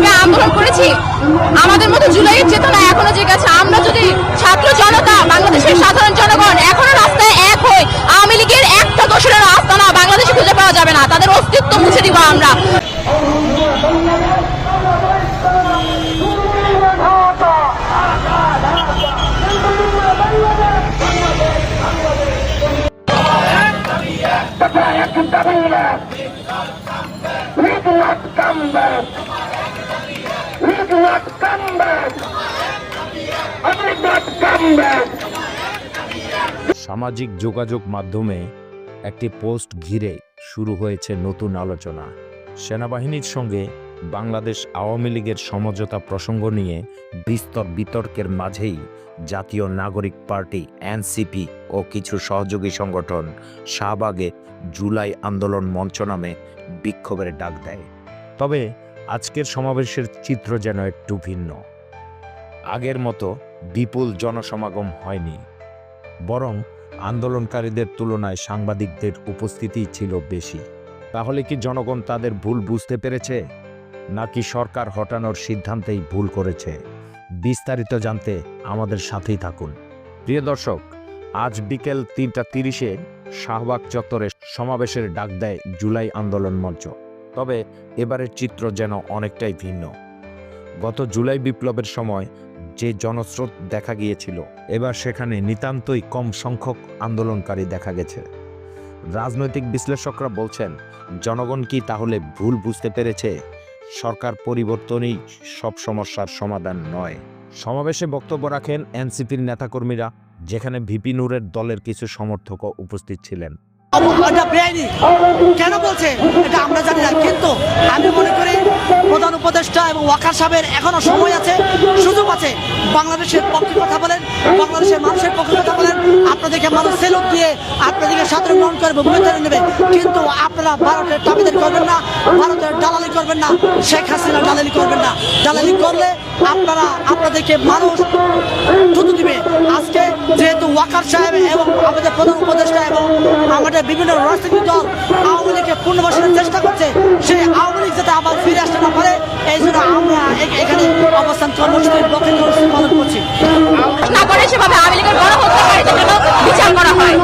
যেভাবে আন্দোলন করেছি, আমাদের মতো জুলাইয়ের চেতনা এখনও জেগে আছে আমরা যদি ছাত্র জনতা, বাংলাদেশের সাধারণ জনগণ, এখনও রাস্তায় এক হই, আওয়ামী লীগের একটা দোষের রাস্তা না, বাংলাদেশে খুঁজে পাওয়া যাবে না। তাদের অস্তিত্ব মুছে দিব আমরা। Come back. Not come back. I will not come back. সামাজিক যোগাযোগ মাধ্যমে একটি পোস্ট ঘিরে শুরু হয়েছে নতুন আলোচনা সেনাবাহিনীর সঙ্গে বাংলাদেশ আওয়ামী লীগের সমঝোতা প্রসঙ্গ নিয়ে বিস্তর বিতর্কের মাঝেই জাতীয় নাগরিক পার্টি, এনসিপি ও কিছু সহযোগী সংগঠন শাহবাগে জুলাই আন্দোলন মঞ্চ নামে বিক্ষোভের ডাক দেয় তবে আজকের সমাবেশের চিত্র যেন একটু ভিন্ন। আগের মতো বিপুল জনসমাগম হয়নি, বরং আন্দোলনকারীদের তুলনায় সাংবাদিকদের উপস্থিতি ছিল বেশি। তাহলে কি জনগণ তাদের ভুল বুঝতে পেরেছে? নাকি সরকার হটানোর সিদ্ধান্তেই ভুল করেছে? বিস্তারিত জানতে আমাদের সাথেই থাকুন। প্রিয় দর্শক, আজ বিকেল তিনটা তিরিশে শাহবাগ চত্বরে সমাবেশের ডাক দেয় জুলাই আন্দোলন মঞ্চ। তবে এবারের চিত্র যেন অনেকটাই ভিন্ন। গত জুলাই বিপ্লবের সময় যে জনস্রোত দেখা গিয়েছিল, এবার সেখানে নিতান্তই কম সংখ্যক আন্দোলনকারী দেখা গেছে। রাজনৈতিক বিশ্লেষকরা বলছেন, জনগণ কি তাহলে ভুল বুঝতে পেরেছে? সরকার পরিবর্তনই সব সমস্যার সমাধান নয়। সমাবেশে বক্তব্য রাখেন এনসিপির নেতাকর্মীরা, যেখানে ভিপি নূরের দলের কিছু সমর্থকও উপস্থিত ছিলেন। কেন বলছে? এটা আমরা জানি না। কিন্তু আমি মনে করি প্রধান উপদেষ্টা এবং ওয়াকার সাহেবের এখনও সময় আছে। সুযোগ আছে। বাংলাদেশের পক্ষে কথা বলেন, বাংলাদেশের মানুষের পক্ষে কথা বলেন। আপনাদেরকে মানুষ সেলুট দিয়ে আপনাদেরকে সাধারণ গ্রহণ করবে ভূমিকা নেবে। কিন্তু আপনারা ভারতের দাবিদারি করবেন না, ভারতের দালালি করবেন না, শেখ হাসিনা দালালি করবেন না। দালালি করলে আপনারা, আপনাদেরকে মানুষ থুতু দিবে। আজকে যেহেতু ওয়াকার সাহেব এবং আমাদের প্রধান উপদেষ্টা এবং আমাদের বিভিন্ন রাজনৈতিক দল আওয়ামী লীগকে পুনর্বাসনের চেষ্টা করছে, সেই আওয়ামী লীগ যাতে আবার ফিরে আসতে না পারে, এই জন্য আমরা এখানে অবস্থান করে সেভাবে বিচার করা হয়।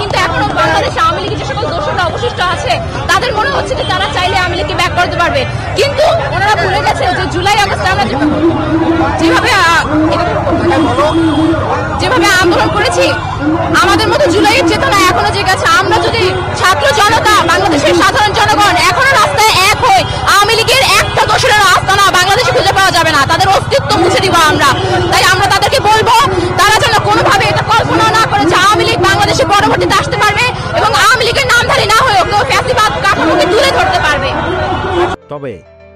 কিন্তু এখনও বাংলাদেশে আওয়ামী লীগের যে সকল অবশিষ্ট আছে, তাদের মনে হচ্ছে যে তারা চাইলে আওয়ামী লীগকে ব্যাক করতে পারবে। জুলাই আগস্টে যেভাবে যেভাবে আন্দোলন করেছি, আমাদের মতো জুলাইয়ের চেতনা এখনও যে গেছে আমরা যদি ছাত্র জনতা, বাংলাদেশের সাধারণ জনগণ, এখনও রাস্তায় এক হই, আওয়ামী লীগের একটা দোষের রাস্তা না, বাংলাদেশে খুঁজে পাওয়া যাবে না। তাদের অস্তিত্ব মুছে দিব আমরা। তাই আমরা তাদেরকে বলব, তারা যেন কোনোভাবে এটা কল্পনা না করে যে আওয়ামী লীগ বাংলাদেশে পরবর্তীতে আসতে পারবে এবং আওয়ামী লীগের নামধারী না হয়েও কেউ ফ্যাসিবাদ কাঠামোকে তুলে ধরতে পারবে। তবে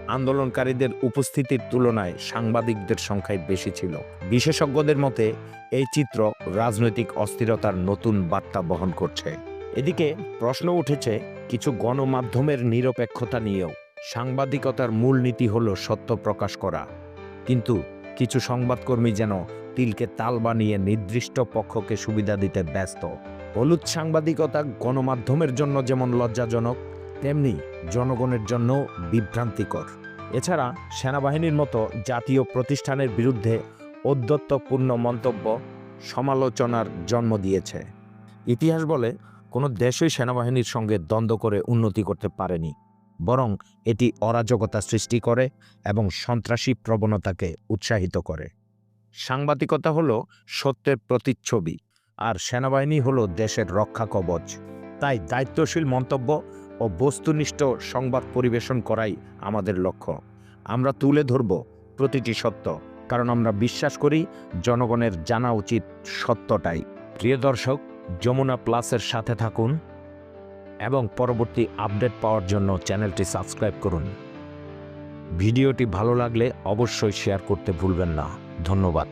আন্দোলনকারীদের উপস্থিতির তুলনায় সাংবাদিকদের সংখ্যাই বেশি ছিল। বিশেষজ্ঞদের মতে, এই চিত্র রাজনৈতিক অস্থিরতার নতুন বার্তা বহন করছে। এদিকে প্রশ্ন উঠেছে, কিছু গণমাধ্যমের নিরপেক্ষতা নিয়েও সাংবাদিকতার মূল নীতি হল সত্য প্রকাশ করা। কিন্তু কিছু সংবাদকর্মী যেন তিলকে তাল বানিয়ে নির্দিষ্ট পক্ষকে সুবিধা দিতে ব্যস্ত। হলুদ সাংবাদিকতা গণমাধ্যমের জন্য যেমন লজ্জাজনক তেমনি জনগণের জন্য বিভ্রান্তিকর। এছাড়া সেনাবাহিনীর মতো জাতীয় প্রতিষ্ঠানের বিরুদ্ধে ঔদ্ধত্যপূর্ণ মন্তব্য সমালোচনার জন্ম দিয়েছে। ইতিহাস বলে, কোনো দেশই সেনাবাহিনীর সঙ্গে দ্বন্দ্ব করে উন্নতি করতে পারেনি, বরং এটি অরাজকতা সৃষ্টি করে এবং সন্ত্রাসী প্রবণতাকে উৎসাহিত করে। সাংবাদিকতা হলো সত্যের প্রতিচ্ছবি, আর সেনাবাহিনী হলো দেশের রক্ষা কবচ। তাই দায়িত্বশীল মন্তব্য ও বস্তুনিষ্ঠ সংবাদ পরিবেশন করাই আমাদের লক্ষ্য। আমরা তুলে ধরব প্রতিটি সত্য, কারণ আমরা বিশ্বাস করি জনগণের জানা উচিত সত্যটাই। প্রিয় দর্শক, যমুনা প্লাসের সাথে থাকুন এবং পরবর্তী আপডেট পাওয়ার জন্য চ্যানেলটি সাবস্ক্রাইব করুন। ভিডিওটি ভালো লাগলে অবশ্যই শেয়ার করতে ভুলবেন না। ধন্যবাদ।